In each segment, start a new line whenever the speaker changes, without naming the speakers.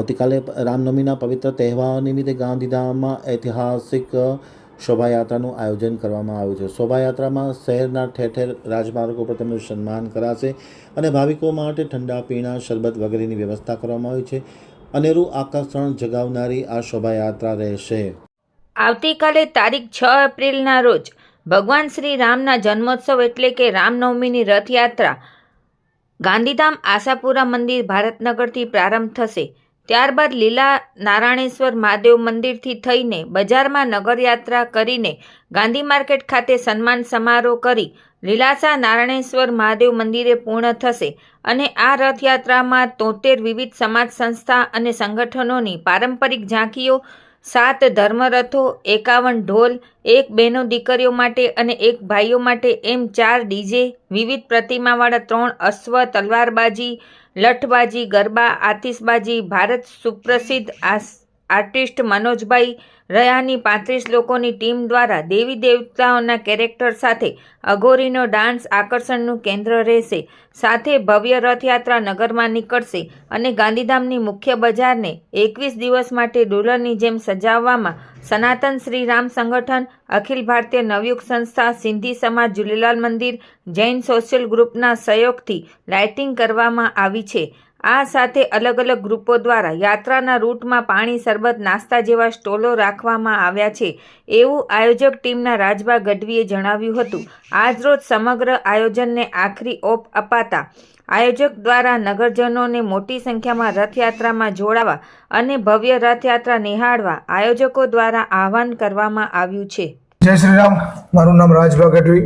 આવતીકાલે રામનવમીના પવિત્ર તહેવાર નિમિત્તે ગાંધીધામમાં ઐતિહાસિક શોભાયાત્રાનું આયોજન કરવામાં આવ્યું છે. શોભાયાત્રામાં શહેરના ઠેર ઠેર રાજમાર્ગો પર તેમનું સન્માન કરાશે અને ભાવિકો માટે ઠંડા પીણા, શરબત વગેરેની વ્યવસ્થા કરવામાં આવી છે. અનેરું આકર્ષણ જગાવનારી આ શોભાયાત્રા રહેશે.
આવતીકાલે તારીખ છ એપ્રિલના રોજ ભગવાન શ્રી રામના જન્મોત્સવ એટલે કે રામનવમીની રથયાત્રા ગાંધીધામ આશાપુરા મંદિર ભારતનગરથી પ્રારંભ થશે. ત્યારબાદ લીલા નારાયણેશ્વર મહાદેવ મંદિરથી થઈને બજારમાં નગરયાત્રા કરીને ગાંધી માર્કેટ ખાતે સન્માન સમારોહ કરી લીલાસા નારાયણેશ્વર મહાદેવ મંદિરે પૂર્ણ થશે અને આ રથયાત્રામાં તોતેર વિવિધ સમાજ સંસ્થા અને સંગઠનોની પારંપરિક ઝાંખીઓ સાત ધર્મરથો, એકાવન ઢોલ, એક બહેનો દીકરીઓ માટે અને એક ભાઈઓ માટે, એમ ચાર ડીજે, વિવિધ પ્રતિમાવાળા ત્રણ અશ્વ, તલવારબાજી, લઠબાજી, ગરબા, આતિશબાજી, ભારત સુપ્રસિદ્ધ આસ આર્ટિસ્ટ મનોજભાઈ રયાની પાંત્રીસ લોકોની ટીમ દ્વારા દેવી દેવતાઓના કેરેક્ટર સાથે અઘોરીનો ડાન્સ આકર્ષણનું કેન્દ્ર રહેશે. સાથે ભવ્ય રથયાત્રા નગરમાં નીકળશે અને ગાંધીધામની મુખ્ય બજારને એકવીસ દિવસ માટે ડોલરની જેમ સજાવવામાં સનાતન શ્રી રામ સંગઠન, અખિલ ભારતીય નવયુગ સંસ્થા, સિંધી સમાજ ઝૂલેલાલ મંદિર, જૈન સોશિયલ ગ્રુપના સહયોગથી લાઇટિંગ કરવામાં આવી છે. આ સાથે અલગ અલગ ગ્રુપો દ્વારા યાત્રાના રૂટમાં પાણી, શરબત, નાસ્તા જેવા સ્ટોલો રાખવામાં આવ્યા છે. એવું આયોજક ટીમના રાજભા ગઢવીએ જણાવ્યું હતું. આજરોજ સમગ્ર આયોજનને આખરી ઓપ અપાતા આયોજક દ્વારા નગરજનોને મોટી સંખ્યામાં રથયાત્રામાં જોડાવા અને ભવ્ય રથયાત્રા નિહાળવા આયોજકો દ્વારા આહવાન કરવામાં આવ્યું છે.
જય શ્રીરામ. મારું નામ રાજભા ગઢવી.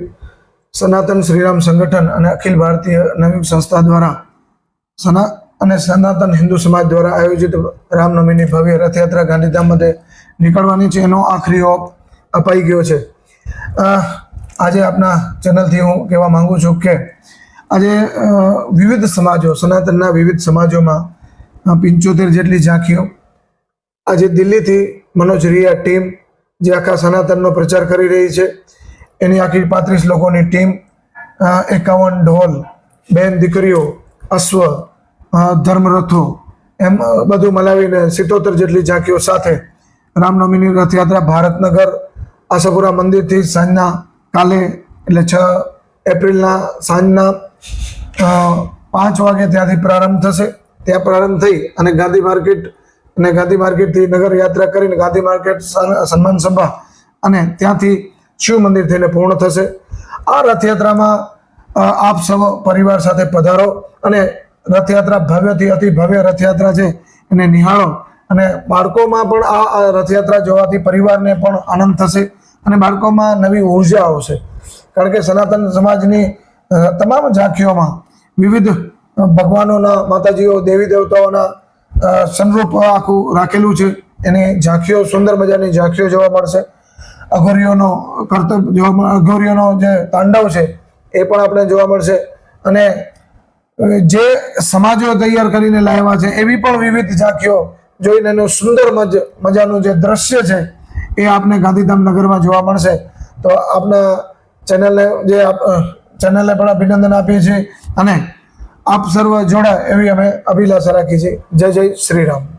સનાતન શ્રીરામ સંગઠન અને અખિલ ભારતીય નવયુગ સંસ્થા દ્વારા સના અને સનાતન હિન્દુ સમાજ દ્વારા આયોજિત રામનવમીની ભવ્ય રથયાત્રા ગાંધીધામ મધ્યે નીકળવાની છે. એનો આખરી ઓપ અપાઈ ગયો છે. આજે આપના ચેનલથી હું કહેવા માંગુ છું કે આજે વિવિધ સમાજો, સનાતનના વિવિધ સમાજોમાં પંચોતેર જેટલી ઝાંખીઓ આજે દિલ્હીથી મનોજ રિયા ટીમ જે આખા સનાતનનો પ્રચાર કરી રહી છે. એની આખી પાંત્રીસ લોકોની ટીમ એકાવન ઢોલ, બેન દીકરીઓ, અશ્વ ધર્મરથો, એમ બધું મલાવીને સિત્તોતેર જેટલી ઝાંખીઓ સાથે રામનવમીની રથયાત્રા ભારતનગર, આશાપુરા મંદિરથી સાંજના કાલે એટલે છ એપ્રિલના સાંજના પાંચ વાગે ત્યાંથી પ્રારંભ થશે. ત્યાં પ્રારંભ થઈ અને ગાંધી માર્કેટ અને ગાંધી માર્કેટથી નગર યાત્રા કરીને ગાંધી માર્કેટ સન્માન સભા અને ત્યાંથી શિવ મંદિર થઈને પૂર્ણ થશે. આ રથયાત્રામાં આપ સૌ પરિવાર સાથે પધારો અને રથયાત્રા ભવ્યથી અતિ ભવ્ય રથયાત્રા છે એને નિહાળો. અને બાળકોમાં પણ આ રથયાત્રા જોવાથી પરિવારને પણ આનંદ થશે અને બાળકોમાં નવી ઊર્જા આવશે. કારણ કે સનાતન સમાજની તમામ ઝાંખીઓમાં વિવિધ ભગવાનોના, માતાજીઓ, દેવી દેવતાઓના સંરૂપ આખું રાખેલું છે. એની ઝાંખીઓ, સુંદર મજાની ઝાંખીઓ જોવા મળશે. અઘોરીઓનો કરતબ જોવા મળે અઘોરીઓનો જે તાંડવ છે, એ પણ આપણે જોવા મળશે. અને જે સમાજો તૈયાર કરીને લાવ્યા છે, એવી પણ વિવિધ ઝાંખીઓ જોઈને એનું સુંદર મજ, મજાનું જે દ્રશ્ય છે, એ આપને ગાંધીધામ નગરમાં જોવા મળશે. તો આપના ચેનલને જે ચેનલને પણ અભિનંદન આપીએ છીએ અને આપ સર્વ જોડાય એવી અમે અભિલાષા રાખી છે જય જય શ્રી રામ